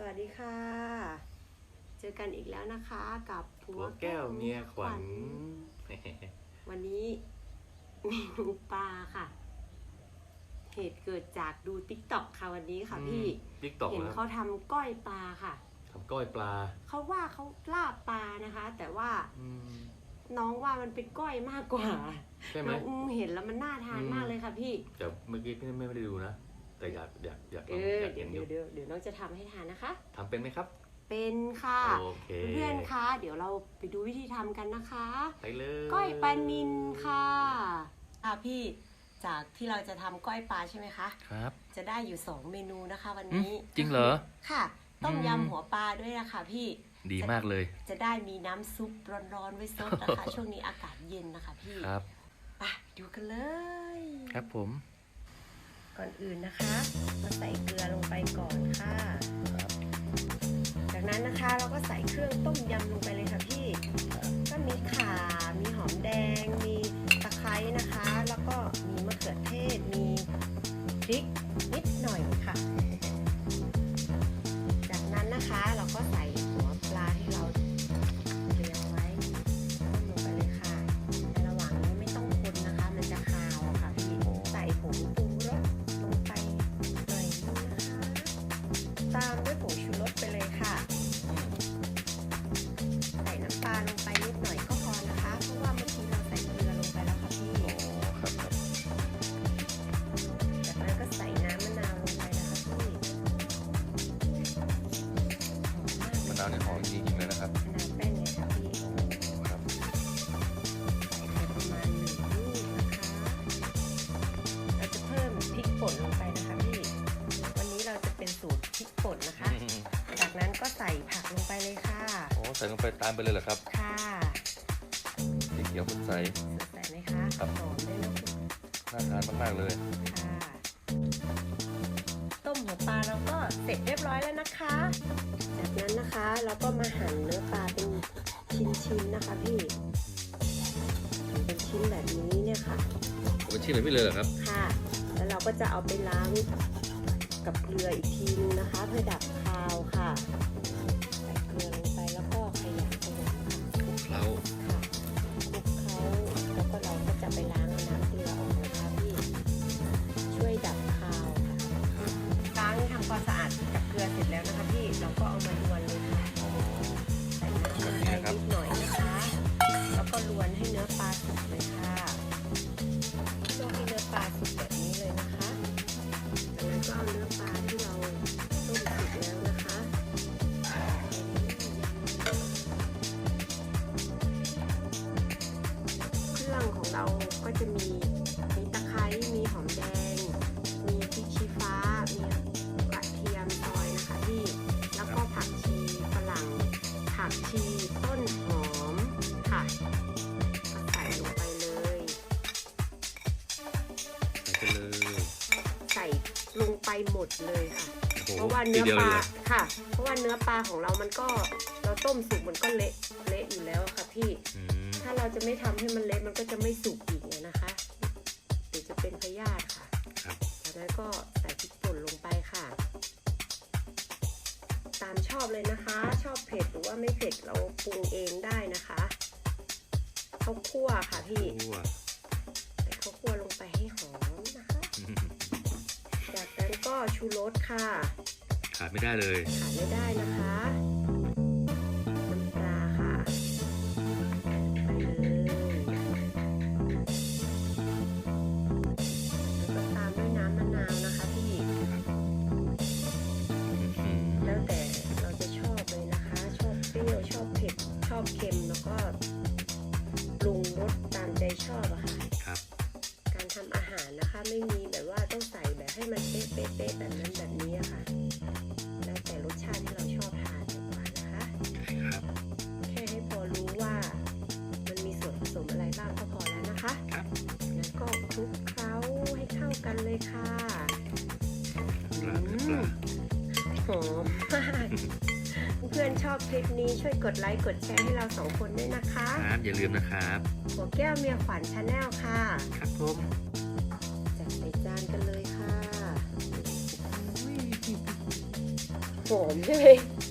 สวัสดีค่ะ เจอกันอีกแล้วนะคะกับผัหัวแก้วเมียขวัญ วันนี้เมนูปลาค่ะ เหตุเกิดจากดูติ๊กต็อกค่ะวันนี้ค่ะพี่ติ๊กตอกเห็นนะคเขารับทำก้อยปลาค่ะทำก้อยปลา เขาว่าเขาลาบปลานะคะ แต่ว่าอืมน้องว่ามันเป็นก้อยมากกว่าใช่ไหมน้องอืมเห็นแล้วมันน่าทานอืมมากเลยค่ะพี่แต่เมื่อกี้พี่ไม่ได้ดูนะ แต่อยากอยากอยากลเอองออยากเดี๋เห็ยวนอเดี๋ยยู่วเดี๋ยวเดี๋ยวน้องจะทำให้ทานนะคะ ทำเป็นไหมครับเป็นค่ะโอเคเพื่อนๆคะเดี๋ยวเราไปดูวิธีทำกันนะคะ ไปเลยก้อยปลานินค่ะอะพี่จากที่เราจะทำก้อยปลาใช่ไหมคะ ครับจะได้อยู่ 2 เมนูนะคะ วันอืมนี้จริงเหรอ ค่ะ ต้มอืม ยำหัวปลาด้วยนะคะพี่ดีมากเลยจะได้มีน้ำซุปร้อนๆไว้ซดนะคะ ช่วงนี้อากาศเย็นนะคะพี่ครับไปดูกันเลย ครับผม ก่อนอื่นนะคะเราใส่เกลือลงไปก่อนค่ะครับจากนั้นนะคะเราก็ใส่เครื่องต้มยำลงไปเลยค่ะพี่ ก็มีข่า มีหอมแดง มีตะไคร้นะคะ แล้วก็มีมะเขือเทศ มีพริก นั้นก็ใส่ผักลงไปเลยค่ะ โอ้ใส่ลงไปตามไปเลยเหรอครับค่ะสีเขียวสดใส สดใสไหมคะครับ หอมด้วยนะคุณน่าทานมากๆเลย ค่ะ ต้มหัวปลาเราก็เสร็จเรียบร้อยแล้วนะคะ จากนั้นนะคะเราก็มาหั่นเนื้อปลาเป็นชิ้นๆนะคะพี่หั่นเป็นชิ้นแบบนี้เนี่ยค่ะผมเป็นชิ้นเลยไม่เลยเหรอครับ ค่ะ แล้วเราก็จะเอาไปล้างกับเกลืออีกทีนึงนะคะ เพื่อดับคาวค่ะ เราก็จะมีมีตะไคร้มีหอมแดง มีพริกชี้ฟ้า มีกระเทียมซอยนะคะพี่ แล้วก็ผักชีฝรั่ง ผักชีต้นหอมค่ะก็ใส่ลงไปเลยใส่ไปเลยใส่ลงไปหมดเลยค่ะ โอ้เพโหราะว่าทีเนื้อเดียวปเลยลาเหรอค่ะ เพราะว่าเนื้อปลาของเรามันก็เราต้มสุกมันก็เละเละอยู่แล้วอะค่ะพี่ อืมถ้าเรา จะไม่ทำให้มันเละมันก็จะไม่สุกอีกเนี่ยนะคะเดี๋ยวจะเป็นพยาธิค่ะครับจากนั้นก็ใส่พริกป่นลงไปค่ะ ตามชอบเลยนะคะ ชอบเผ็ดหรือว่าไม่เผ็ดเราปรุงเองได้นะคะข้าวคั่วค่ะพี่คั่วใส่ข้าวคั่วลงไปให้หอมนะคะอืมจากนั้นก็ชูรสค่ะ ขาดไม่ได้เลย ขาดไม่ได้นะคะ ใส่แบบให้มันเป๊ะเป๊ะเป๊ะแบบนั้นแบบนี้อะค่ะ แล้วแต่รสชาติที่เราชอบทานดีกว่านะคะครับแค่ให้พอรู้ว่ามันมีส่วนผสมอะไรบ้างก็พอแล้วนะคะครับแล้วก็คลุกเคล้าให้เข้ากันเลยค่ะปลาเนื้อปลาหอมมากเพื่อนๆชอบคลิปนี้ช่วยกดไลค์กดแชร์ให้เราสองคนด้วยนะคะครับอย่าลืมนะครับหัวแก้วเมียขวัญชาแนลค่ะ ครับผมจัดใส่จานกันเลยค่ะ หอมใช่ไหม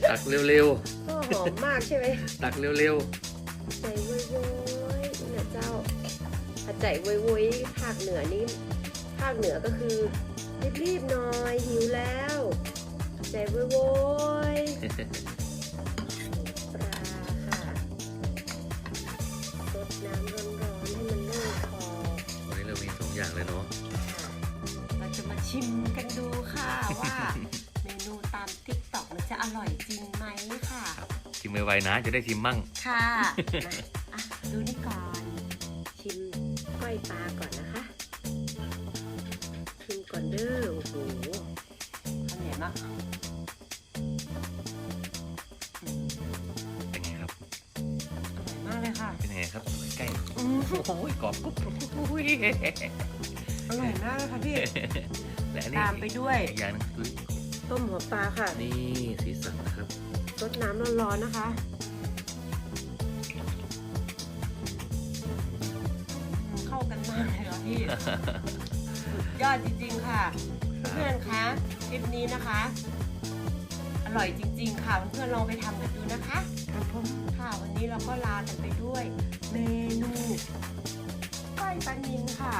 ตักเร็วก็หอมมากใช่ไหมๆ ตักเร็วใจโวยโวยๆเนี่ยเจ้าถ้าใจโวยโวยๆภาคเหนือนี่ภาคเหนือก็คือรีบๆหน่อยหิวแล้วใจโวยโวยๆปลาค่ะรดน้ำร้อนๆให้มันลื่นคอๆ วันนี้เรามีสองอย่างเลยเนาะ ค่ะเราจะมาชิมกันดูค่ะว่า เมนูตามติ๊กต็ อกมันจะอร่อยจริงไหมค่ะ ชิมไวๆนะ จะได้ชิมมั่ง ค่ะมาอะดูนี่ก่อน ชิมก้อยปลาก่อนนะคะ ชิมก่อนเด้อ โอ้โหข้าวเหนียวมากเป็นไงครับ อร่อยมากเลยค่ะเป็นไงครับใกล้อืมโอ้ยกรอบกรุบอุ้ยอร่อยมากเลยค่ะพี่ และอันนี้ตามไปด้วยอีกอย่างหนึงคือ ต้มหัวปลาค่ะนี่สีสันนะครับรดน้ำร้อนๆนะคะ เข้ากันมากเลยค่ะพี่สุดยอดจริงๆค่ะ เพื่อนๆคะคลิปนี้นะคะ อร่อยจริง ๆ ค่ะเพื่อนๆลองไปทำกันดูนะคะครับผมค่ะวันนี้เราก็ลากันไปด้วย เมนูก้อยปลานินค่ะ